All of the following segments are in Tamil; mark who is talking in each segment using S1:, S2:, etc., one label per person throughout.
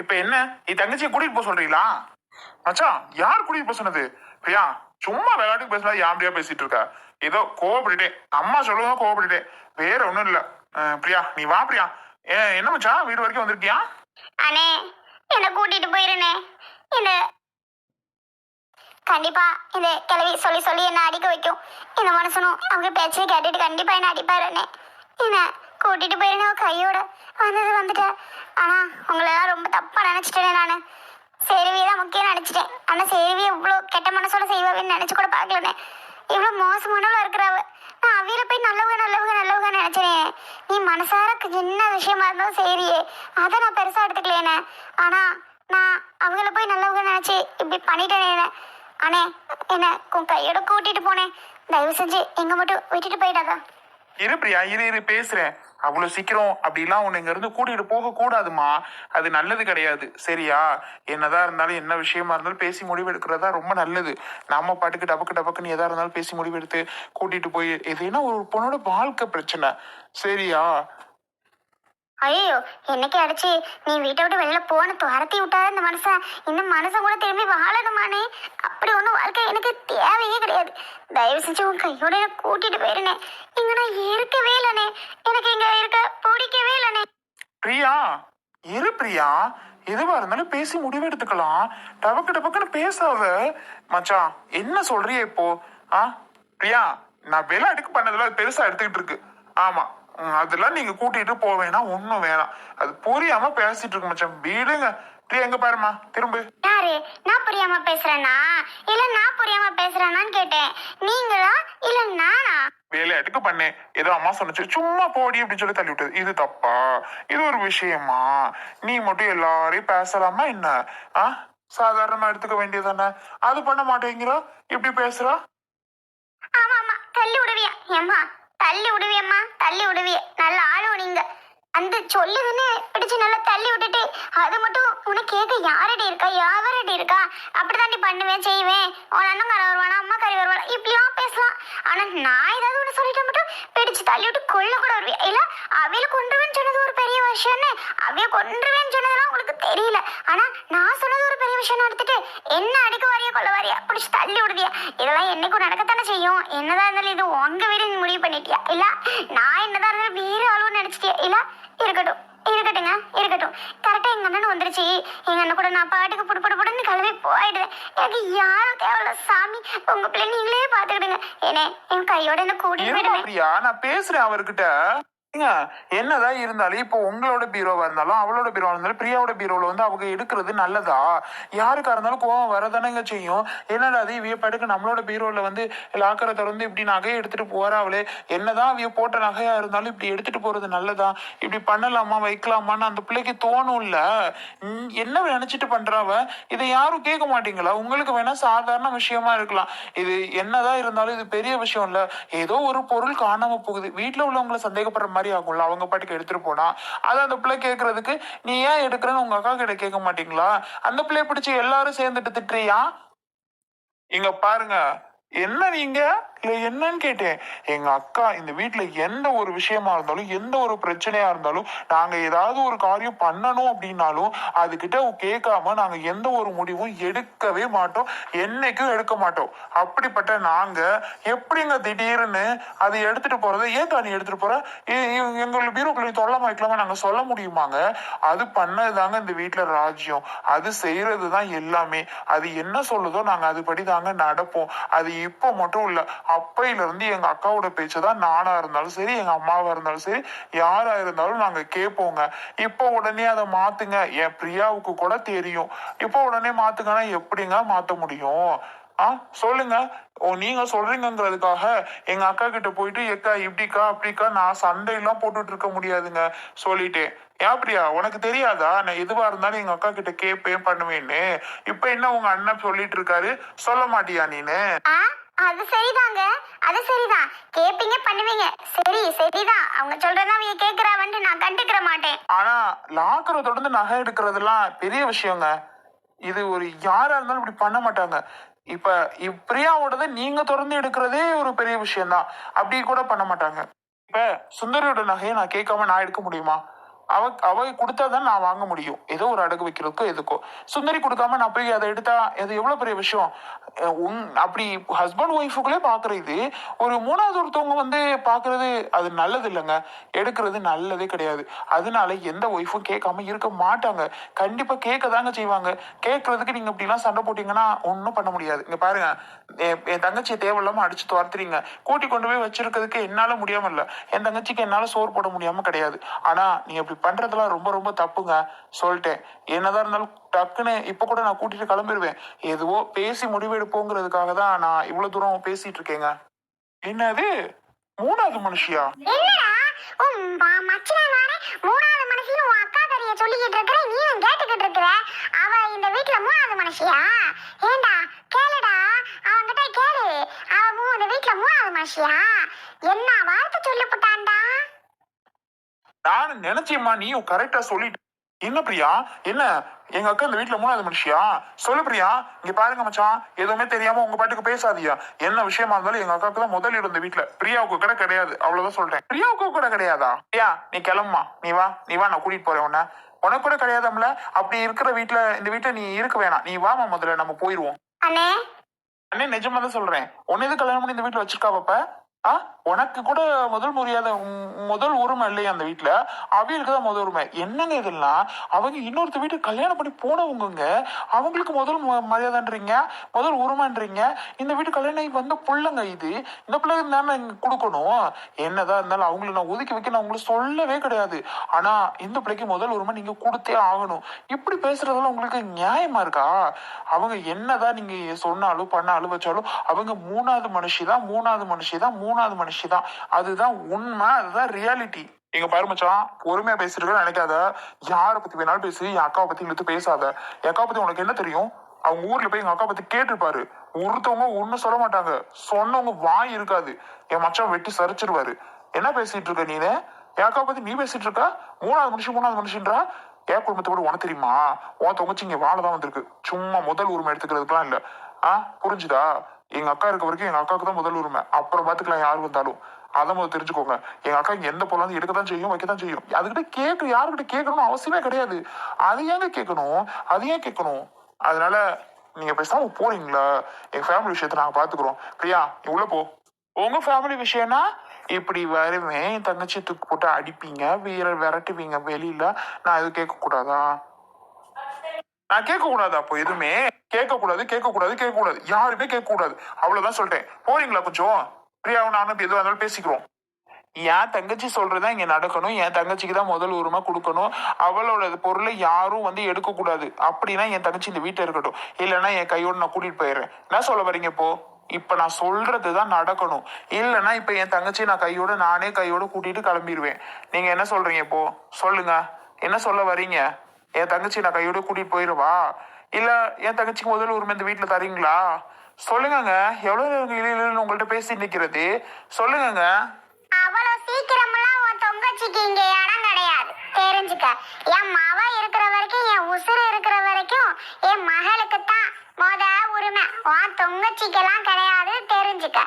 S1: இப்ப என்ன? நீ தங்கச்சியை கூட்டிட்டு போக சொல்றீங்களா? மச்சான் யார் கூட்டிட்டு போக சொன்னது? பிரியா சும்மா விளையாட்டுக்கு பேசினா அப்படியா பேசிட்டு இருக்கா? ஏதோ கோவப்பட்டுட்டேன். அம்மா சொல்லுங்க கோவப்பட்டுட்டேன். வேற ஒண்ணும் இல்ல. அஹ், பிரியா நீ வா பிரியா. ஏ, என்ன மச்சான் வீடு வரைக்கும் வந்திருக்கியா?
S2: அண்ணே என்னை கூட்டிட்டு போயிருனே இந்த கண்டிப்பா இந்த கிளவி சொல்லி சொல்லி என்ன அடிக்க வைக்கும். இந்த மனுஷனும் அவங்க பேச்சு கேட்டுட்டு கண்டிப்பா என்ன அடிப்பாருன்னு என்ன கூட்டிட்டு போயிருந்தேன் கையோட. வந்தது வந்துட்டேன் ஆனா உங்களெல்லாம் ரொம்ப தப்பா நினைச்சிட்டேன் நானு. சேருவியை தான் முக்கியம் நினைச்சிட்டேன். ஆனா சேருவி இவ்வளோ கெட்ட மனசோட செய்வான்னு நினைச்சு கூட பார்க்கலண்ணே. இவ்வளோ மோசமானவள இருக்கிறாவ. நான் அவியில போய் நல்லவங்க நல்லவங்க நல்லவங்க நினைச்சேனே. நீ மனசார சின்ன விஷயமா இருந்தாலும் சரியே. அதை நான் பெருசா எடுத்துக்கலையேனே ஆனா நான் அவங்கள போய் நல்லவங்க நினைச்சு இப்படி பண்ணிட்டேனே. அண்ணே என்ன உன் கையோட கூட்டிட்டு போனேன் தயவு செஞ்சு எங்க மட்டும் விட்டுட்டு போயிடாதா.
S1: இரு பிரியா இரு இரு பேசுறேன். அவ்வளவு சீக்கிரம் அப்படிலாம் உன்னை இங்க இருந்து கூட்டிட்டு போக கூடாதுமா? அது நல்லது கிடையாது. சரியா? என்னதான் இருந்தாலும் என்ன விஷயமா இருந்தாலும் பேசி முடிவெடுக்கிறதா ரொம்ப நல்லது. நம்ம பாட்டுக்கு டபக்கு டபக்குன்னு எதா இருந்தாலும் பேசி முடிவெடுத்து கூட்டிட்டு போய் எதுனா ஒரு பொண்ணோட வாழ்க்கை பிரச்சனை. சரியா?
S2: ஐயோ என்னைக்கு அடிச்சு நீ வீட்டை விட்டு வெளியில போன துரத்தி விட்டாத இந்த மனுஷன் இந்த மனுஷன் கூட திரும்பி வாழணுமானே? அப்படி ஒன்றும் வாழ்க்கை எனக்கு தேவையே தயவு செஞ்சு உன் கையோட கூட்டிட்டு போயிருனே. இங்க நான் இருக்கவே இல்லனே. எனக்கு இங்க இருக்க பிடிக்கவே இல்லனே.
S1: பிரியா இரு பிரியா. எதுவா இருந்தாலும் பேசி முடிவு எடுத்துக்கலாம். டபக்கு டபக்குன்னு பேசாத. மச்சான் என்ன சொல்றிய இப்போ? ஆ? பிரியா நான் விளையாட்டுக்கு பண்ணதுல அது பெருசா எடுத்துக்கிட்டு இருக்கு. ஆமா உம், அதெல்லாம் நீங்க கூட்டிட்டு போவேனா வேணாம் ஒண்ணும் வேணாம். அது புரியாம பேசிட்டு இருக்கு மச்சான். வீடுங்க. பிரியா எங்க பாருமா திரும்ப.
S2: யாரு? நான் புரியாம பேசுறேனா? இல்ல நான் புரியாம பேசுறேனான்னு கேட்டேன். நீங்களா? இல்ல நானா?
S1: விளையாட்டுக்கு பண்ணேன் ஏதோ அம்மா சொன்னுச்சு. சும்மா போடி அப்படின்னு சொல்லி தள்ளி விட்டது. இது தப்பா? இது ஒரு விஷயமா? நீ மட்டும் எல்லாரையும் பேசலாமா என்ன? ஆ? சாதாரணமா எடுத்துக்க வேண்டியதானே அது பண்ண மாட்டேங்கிறா? இப்படி பேசுறா?
S2: ஆமா ஆமா. தள்ளி விடுவியா? ஏம்மா தள்ளி விடுவியம்மா. தள்ளி உடுவிய நல்ல ஆளும் நீங்க. அந்த சொல்லுதுன்னு பிடிச்சு நல்லா தள்ளி விட்டுட்டு அது மட்டும் உனக்கு கேட்க யாரடி இருக்கா? யாவரடி இருக்கா? அப்படிதான் நீ பண்ணுவேன் செய்வேன். உன் அண்ணன் வருவானா? அம்மா கறி வருவானா இப்படிலாம் பேசலாம். ஆனா நான் ஏதாவது ஒன்று சொல்லிட்டு மட்டும் பிடிச்சு தள்ளி விட்டு கொள்ள கூட வருவேன் இல்ல அவையில கொன்றுவேன்னு சொன்னது ஒரு பெரிய விஷயம்னு அவைய கொன்றுவேன்னு சொன்னதெல்லாம் உங்களுக்கு தெரியல. ஆனா நான் சொன்னது விஷயம் எடுத்துட்டு என்ன அடிக்க வரைய கொள்ள வரையா? பிடிச்சு தள்ளி விடுதியா? இதெல்லாம் என்னைக்கும் நடக்கத்தானே செய்யும். என்னதான் இருந்தாலும் இது உங்க வீடு நீ முடிவு பண்ணிட்டியா? இல்ல நான் என்னதான் இருந்தாலும் வேற ஆளுன்னு நினைச்சிட்டியா? இல்ல இருக்கட்டும் இருக்கட்டுங்க இருக்கட்டும். கரெக்டா எங்க அண்ணன் வந்துருச்சு. எங்க அண்ணன் கூட நான் பாட்டுக்கு புடு புடு புடுன்னு கிளம்பி போயிடுவேன் எனக்கு யாரும் தேவையில்ல சாமி. உங்க பிள்ளை நீங்களே பாத்துக்கிடுங்க ஏனே என் கையோட என்ன போயிடுவேன்
S1: பிரியா நான் பேசுறேன் அவர்கிட்ட. என்னதான் இருந்தாலும் இப்போ உங்களோட பீரோவா இருந்தாலும் அவளோட பீரோவா இருந்தாலும் பிரியாவோட பீரோவில் வந்து அவங்க எடுக்கிறது நல்லதா? யாருக்கா இருந்தாலும் கோவம் வரதானங்க செய்யும். என்னடா அது இவைய படுக்க நம்மளோட பீரோவில் வந்து லாக்கரை திறந்து இப்படி நகையை எடுத்துட்டு போறாவளே என்னதான் அவிய போட்ட நகையா இருந்தாலும் இப்படி எடுத்துட்டு போறது நல்லதா? இப்படி பண்ணலாமா வைக்கலாமான்னு அந்த பிள்ளைக்கு தோணும்ல. இல்ல என்ன நினைச்சிட்டு பண்றாவ இதை யாரும் கேட்க மாட்டீங்களா? உங்களுக்கு வேணா சாதாரண விஷயமா இருக்கலாம். இது என்னதான் இருந்தாலும் இது பெரிய விஷயம் இல்ல. ஏதோ ஒரு பொருள் காணாம போகுது. வீட்டில் உள்ளவங்களை சந்தேகப்படுற மாதிரி ஆகும்ல அவங்க பாட்டுக்கு எடுத்துட்டு போனா அதை அந்த பிள்ளை கேட்கறதுக்கு நீ ஏன் எடுக்கிறன்னு உங்க அக்கா கிட்ட கேட்க மாட்டீங்களா? அந்த பிள்ளைய பிடிச்சி எல்லாரும் சேர்ந்துட்டு திட்டுறியா? இங்க பாருங்க என்ன நீங்க? இல்லை என்னன்னு கேட்டேன். எங்க அக்கா இந்த வீட்டுல எந்த ஒரு விஷயமா இருந்தாலும் எந்த ஒரு பிரச்சனையா இருந்தாலும் நாங்க ஏதாவது ஒரு காரியம் பண்ணணும் அப்படின்னாலும் அதுகிட்ட கேட்காம நாங்க எந்த ஒரு முடிவும் எடுக்கவே மாட்டோம். என்னைக்கும் எடுக்க மாட்டோம். அப்படிப்பட்ட நாங்க எப்படிங்க திடீர்னு அதை எடுத்துட்டு போறதை? ஏன் நீ எடுத்துட்டு போற? எங்களுக்கு எ- பீரோக்குள்ள தொல்லை வைக்கலாமா நாங்க சொல்ல முடியுமாங்க? அது பண்ணது தாங்க இந்த வீட்டுல ராஜ்யம். அது செய்யறது தான் எல்லாமே. அது என்ன சொல்லுதோ நாங்க அதுபடி தாங்க நடப்போம். அது இப்போ மட்டும் இல்ல அப்பையில இருந்து எங்க அக்காவோட பேச்சு தான் நானா இருந்தாலும் சரி எங்க அம்மாவா இருந்தாலும் சரி யாரா இருந்தாலும் நாங்க கேட்போங்க இப்போ உடனே அதை மாத்துங்க. என் பிரியாவுக்கு கூட தெரியும். இப்போ உடனே மாத்துங்கன்னா எப்படிங்க மாத்த முடியும்? ஆ சொல்லுங்க. ஓ நீங்க சொல்றீங்கங்கிறதுக்காக எங்க அக்கா கிட்ட போயிட்டு எக்கா இப்படிக்கா அப்படிக்கா நான் சண்டையெல்லாம் போட்டுட்டு இருக்க முடியாதுங்க சொல்லிட்டேன். ஏன் பிரியா உனக்கு தெரியாதா? நான் எதுவா இருந்தாலும் எங்க அக்கா கிட்ட கேட்பேன் பண்ணுவேன்னு. இப்ப என்ன உங்க அண்ணன் சொல்லிட்டு இருக்காரு? சொல்ல மாட்டியா நீனு?
S2: அது சரிதாங்க. அது சரிதான் கேப்பீங்க பண்ணுவீங்க. சரி சரிதான் அவங்க சொல்றதா அவங்க கேக்குறாவன்ட்டு நான் கண்டுக்கிற மாட்டேன்.
S1: ஆனா லாக்கரை தொடர்ந்து நகை எடுக்கிறதுலாம் பெரிய விஷயங்க. இது ஒரு யாரா இருந்தாலும் இப்படி பண்ண மாட்டாங்க. இப்ப இப் பிரியாவோடது நீங்க தொடர்ந்து எடுக்கிறதே ஒரு பெரிய விஷயம்தான். அப்படி கூட பண்ண மாட்டாங்க. இப்ப சுந்தரியோட நகையை நான் கேட்காம நான் எடுக்க முடியுமா? அவ கொடுத்தா கொடுத்தாதான் நான் வாங்க முடியும். ஏதோ ஒரு அடகு வைக்கிறதுக்கோ எதுக்கோ. சுந்தரி கொடுக்காம நான் போய் அதை எடுத்தா அது எவ்வளவு பெரிய விஷயம்? உன் அப்படி ஹஸ்பண்ட் ஒய்ஃபுக்குள்ளே பாக்குற இது ஒரு மூணாவது ஒருத்தவங்க வந்து பாக்குறது அது நல்லது இல்லைங்க. எடுக்கிறது நல்லதே கிடையாது. அதனால எந்த ஒய்ஃபும் கேட்காம இருக்க மாட்டாங்க. கண்டிப்பா கேட்க தாங்க செய்வாங்க. கேட்கறதுக்கு நீங்க இப்படிலாம் சண்டை போட்டீங்கன்னா ஒன்றும் பண்ண முடியாது. இங்க பாருங்க என் என் தங்கச்சியை தேவையில்லாம அடிச்சு துரத்துறீங்க. கூட்டி கொண்டு போய் வச்சிருக்கிறதுக்கு என்னால முடியாம இல்லை. என் தங்கச்சிக்கு என்னால சோறு போட முடியாம கிடையாது. ஆனா நீங்க இப்படி பண்றதெல்லாம் ரொம்ப ரொம்ப தப்புங்க. சொல்லிட்டேன். என்னதான் இருந்தாலும் டக்குன்னு இப்போ கூட நான் கூட்டிகிட்டு கிளம்பிடுவேன் எதுவோ பேசி முடிவெடுப்போங்கிறதுக்காக தான் நான் இவ்வளோ தூரம் பேசிட்டு இருக்கேங்க. என்னது? மூணாவது மனுஷியா?
S2: என்னடா? உன் ம- நானே மூணாவது மனுஷின்னு உன் அக்கா கறிய சொல்லிக்கிட்டு இருக்கிற நீயும் கேட்டுக்கிட்டு இருக்கிற. அவ இந்த வீட்ல மூணாவது மனுஷியா? ஏண்டா? கேளுடா. அவன்கிட்ட கேளு. அவ மூ- இந்த வீட்ல மூணாவது மனுஷியா? என்ன வார்த்தை சொல்லப்பட்டான்டா
S1: நான் நினைச்சேம்மா நீயும் கரெக்டா சொல்லிட்டு. என்ன பிரியா? என்ன? எங்க அக்கா இந்த வீட்ல மூணாவது மனுஷியா? சொல்லு பிரியா. இங்க பாருங்க மச்சான். எதுவுமே தெரியாம உங்க பாட்டுக்கு பேசாதியா என்ன விஷயமா இருந்தாலும் எங்க அக்காவுக்கு தான் முதல் இடம் இந்த வீட்ல. பிரியாவுக்கு கூட கிடையாது. அவ்வளவுதான் சொல்றேன். பிரியாவுக்கு கூட கிடையாதா? பிரியா நீ கிளம்புமா? நீ வா நீ வா நான் கூட்டிட்டு போறேன் உன்ன. உனக்கு கூட கிடையாதாம்ல? அப்படி இருக்கிற வீட்ல இந்த வீட்ல நீ இருக்க வேணாம். நீ வாமா முதல்ல நம்ம போயிருவோம்.
S2: அண்ணே.
S1: நிஜமா தான் சொல்றேன். உன்னை எது கல்யாணம் பண்ணி இந்த வீட்ல வச்சிருக்கா பாப்ப உனக்கு கூட முதல் மரியாதை முதல் உரிமை இல்லையா அந்த வீட்டுல அவங்களுக்கு தான் முதல் உரிமை. என்னங்க இதெல்லாம்? அவங்க இன்னொருத்த வீட்டுக்கு கல்யாணம் பண்ணி போனவங்க அவங்களுக்கு முதல் மரியாதைன்றீங்க முதல் உரிமைன்றீங்க. இந்த வீட்டு கல்யாணம் வந்த பிள்ளைங்க இது. இந்த பிள்ளைங்க தானே கொடுக்கணும்? என்னதான் இருந்தாலும் அவங்கள நான் ஒதுக்கி வைக்க நான் உங்களுக்கு சொல்லவே கிடையாது. ஆனா இந்த பிள்ளைக்கு முதல் உரிமை நீங்க கொடுத்தே ஆகணும். இப்படி பேசுறதெல்லாம் உங்களுக்கு நியாயமா இருக்கா? அவங்க என்னதான் நீங்க சொன்னாலும் பண்ணாலும் வச்சாலும் அவங்க மூணாவது மனுஷி தான் மூணாவது மனுஷி தான் மூணாவது மனுஷி தான் அதுதான் உண்மை அதுதான் ரியாலிட்டி எங்க பாரு பொறுமையா பேசிட்டு நினைக்காத. யாரை பத்தி வேணாலும் பேசு என் அக்காவை பத்தி இழுத்து பேசாத. என் அக்கா பத்தி உனக்கு என்ன தெரியும்? அவங்க ஊர்ல போய் எங்க அக்கா பத்தி கேட்டிருப்பாரு. ஒருத்தவங்க ஒண்ணும் சொல்ல மாட்டாங்க. சொன்னவங்க வாய் இருக்காது. என் மச்சான் வெட்டி சரிச்சிருவாரு. என்ன பேசிட்டு இருக்க நீனு? என் அக்கா பத்தி நீ பேசிட்டு இருக்க? மூணாவது மனுஷன் மூணாவது மனுஷன்றா? என் குடும்பத்தை கூட உனக்கு தெரியுமா? உன் தொங்கச்சி இங்க வாழதான் வந்திருக்கு. சும்மா முதல் உரிமை எடுத்துக்கிறதுக்கெல்லாம் இல்ல. ஆஹ் புரிஞ்சுதா? எங்க அக்கா இருக்க வரைக்கும் எங்க அக்காவுக்கு தான் முதல் உரிமை. அப்புறம் பாத்துக்கலாம் யார் வந்தாலும். அதை முதல் தெரிஞ்சுக்கோங்க. எங்க அக்கா எந்த பொருளாவது எடுக்க தான் செய்யும் வைக்க தான் செய்யும். அதுக்கிட்ட கேட்க யாருக்கிட்ட கேட்கணும்னு அவசியமே கிடையாது. அது ஏங்க கேட்கணும்? அது ஏன் கேட்கணும்? அதனால நீங்க பேசாம போறீங்களா? எங்க ஃபேமிலி விஷயத்த நாங்க பாத்துக்கிறோம். பிரியா நீ உள்ள போ. உங்க ஃபேமிலி விஷயம்னா இப்படி வருவேன் என் தங்கச்சி தூக்கு போட்டு அடிப்பீங்க வீர விரட்டுவீங்க வெளியில நான் எதுவும் கேட்க கூடாதா நான் கேட்க கூடாதா அப்போ எதுவுமே? கேட்கக்கூடாது கேட்கக்கூடாது கேட்கக்கூடாது. யாருமே கேட்கக்கூடாது. அவ்வளவுதான் சொல்லிட்டேன் போறீங்களா கொஞ்சம் பிரியாவும் நானும் எதுவாக இருந்தாலும் பேசிக்கிறோம். என் தங்கச்சி சொல்றதா இங்க நடக்கணும். என் தங்கச்சிக்கு தான் முதல் உரிமை கொடுக்கணும். அவளோட பொருளை யாரும் வந்து எடுக்கக்கூடாது. அப்படின்னா என் தங்கச்சி இந்த வீட்டை இருக்கட்டும். இல்லைன்னா என் கையோடு நான் கூட்டிட்டு போயிடுறேன். என்ன சொல்ல வரீங்க இப்போ? இப்ப நான் சொல்றது தான் நடக்கணும். இல்லைன்னா இப்ப என் தங்கச்சி நான் கையோட நானே கையோட கூட்டிட்டு கிளம்பிடுவேன். நீங்க என்ன சொல்றீங்க இப்போ? சொல்லுங்க. என்ன சொல்ல வரீங்க? என் தங்கச்சி நான் கையோட கூட்டிட்டு போயிடுவா? இல்ல என் தங்கச்சிக்கு முதல் உரிமை இந்த வீட்டுல தரீங்களா? சொல்லுங்கங்க. இழு இழுன்னு உங்கள்ட்ட பேசி நிக்கிறது? சொல்லுங்கங்க.
S2: அவ்வளவு சீக்கிரமெல்லாம் உன் தொங்கச்சிக்கு இங்க இடம் கிடையாது. தெரிஞ்சுக்க. என் மவ இருக்கிற வரைக்கும் என் உசுறு இருக்கிற வரைக்கும் என் மகளுக்கு தான் மொத உரிமை. உன் தொங்கச்சிக்கெல்லாம் கிடையாது தெரிஞ்சுக்க.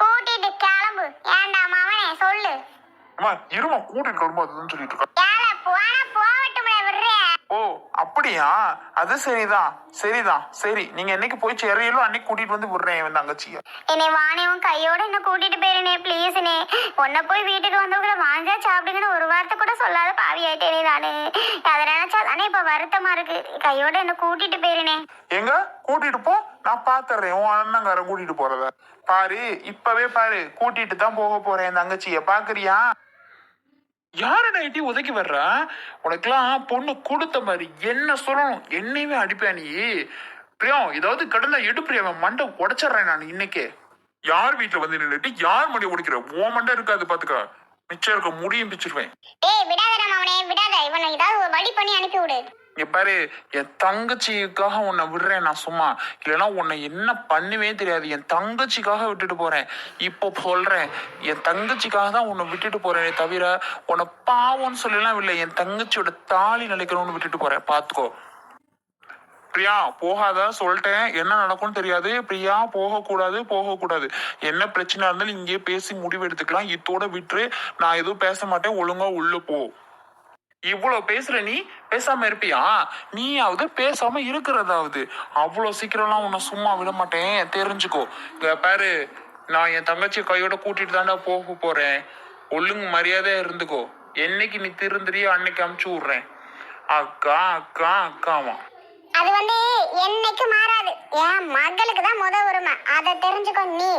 S2: கூட்டிட்டு கிளம்பு. ஏண்டா மவனே சொல்லு.
S1: அம்மா இருமா கூட்டிட்டு வரும்போது அதுன்னு சொல்லிட்டு இருக்கா
S2: ஏல போன போகட்டும்ல விடுறேன்
S1: ஓ அப்படியா? அது சரிதான் சரிதான் சரி. நீங்க என்னைக்கு போய் சேரையிலோ அன்னைக்கு கூட்டிட்டு வந்து விடுறேன் என் தங்கச்சிய.
S2: என்னை உன் கையோட என்ன கூட்டிட்டு போயிருனே ப்ளீஸ்னே உன்னை போய் வீட்டுக்கு வந்தவங்கள வாங்க சாப்பிடுங்கன்னு ஒரு வார்த்தை கூட சொல்லாத பாவி ஆயிட்டேனே நானு. அதை நினைச்சா தானே இப்ப வருத்தமா இருக்கு. கையோட என்ன கூட்டிட்டு போயிருனே.
S1: எங்க? கூட்டிட்டு போ. நான் பாத்துறேன். உன் அண்ணங்காரன் கூட்டிட்டு போறத. பாரு இப்பவே பாரு. கூட்டிட்டு தான் போக போறேன் தங்கச்சிய. பாக்குறியா? யார நைட்டி உதைக்கி வர்றா? உனக்கெல்லாம் பொண்ணு கொடுத்த மாதிரி என்ன சொல்லணும்? என்னையுமே அடிப்பா நீ. பிரியம் ஏதாவது கடல்ல எடுப்பிரியா மண்டை உடைச்சிடுறேன் நான் இன்னைக்கே. யார் வீட்டுல வந்து நின்றுட்டு யார் மணி உடைக்கிற? உன் மண்டை இருக்காது பாத்துக்க. மிச்சம் இருக்க முடியும் பிச்சிருவேன்
S2: ஏய் விடாதடா அவனே விடாத. இவனை ஏதாவது ஒரு வழி பண்ணி அனுப்பி விடு
S1: இங்க பாரு என் தங்கச்சிக்காக உன்னை விடுறேன் நான் சும்மா. இல்லைன்னா உன்னை என்ன பண்ணுவே தெரியாது. என் தங்கச்சிக்காக விட்டுட்டு போறேன். இப்போ சொல்றேன் என் தங்கச்சிக்காக தான் உன்னை விட்டுட்டு போறேனே தவிர உன்னை பாவம்னு சொல்லலாம் இல்லை. என் தங்கச்சியோட தாலி நிலைக்கணும்னு விட்டுட்டு போறேன். பாத்துக்கோ பிரியா போகாத. சொல்லிட்டேன். என்ன நடக்கும்னு தெரியாது. பிரியா போகக்கூடாது போகக்கூடாது. என்ன பிரச்சனை இருந்தாலும் இங்கேயே பேசி முடிவு எடுத்துக்கலாம். இத்தோட விட்டுரு. நான் எதுவும் பேச மாட்டேன். ஒழுங்கா உள்ள போ. இவ்வளோ பேசுற நீ பேசாம இருப்பியா? நீயாவது பேசாம இருக்கிறதாவது. அவ்வளோ சீக்கிரம்லாம் உன்னை சும்மா விட மாட்டேன். தெரிஞ்சுக்கோ. இங்க பாரு நான் என் தங்கச்சி கையோட கூட்டிட்டு தாண்டா போக போறேன். ஒழுங்கு மரியாதையா இருந்துக்கோ. என்னைக்கு நீ திருந்துறியோ அன்னைக்கு அமுச்சு விடுறேன். அக்கா அக்கா அக்காமா
S2: அது வந்து என்னைக்கு மாறாது. என் மகளுக்கு தான் முத உரிமை. அதை தெரிஞ்சுக்கோ நீ.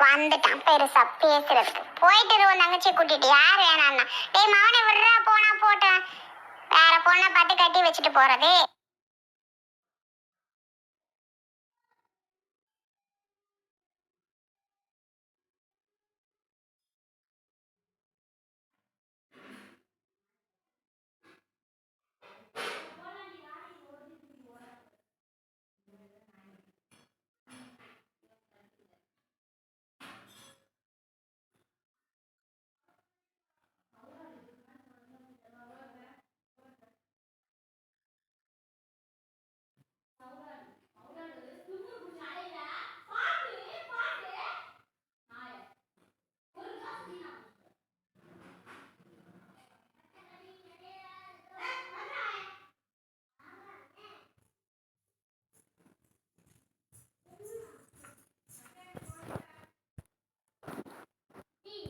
S2: வந்துட்டான் பெருசா பேசுறதுக்கு. போயிட்டு உன் தங்கச்சி கூட்டிட்டு. யார் வேணான்னா டேய் மவனை விடுறா போனா போட்டேன். வேற பொண்ணை பார்த்து கட்டி வச்சுட்டு போறது.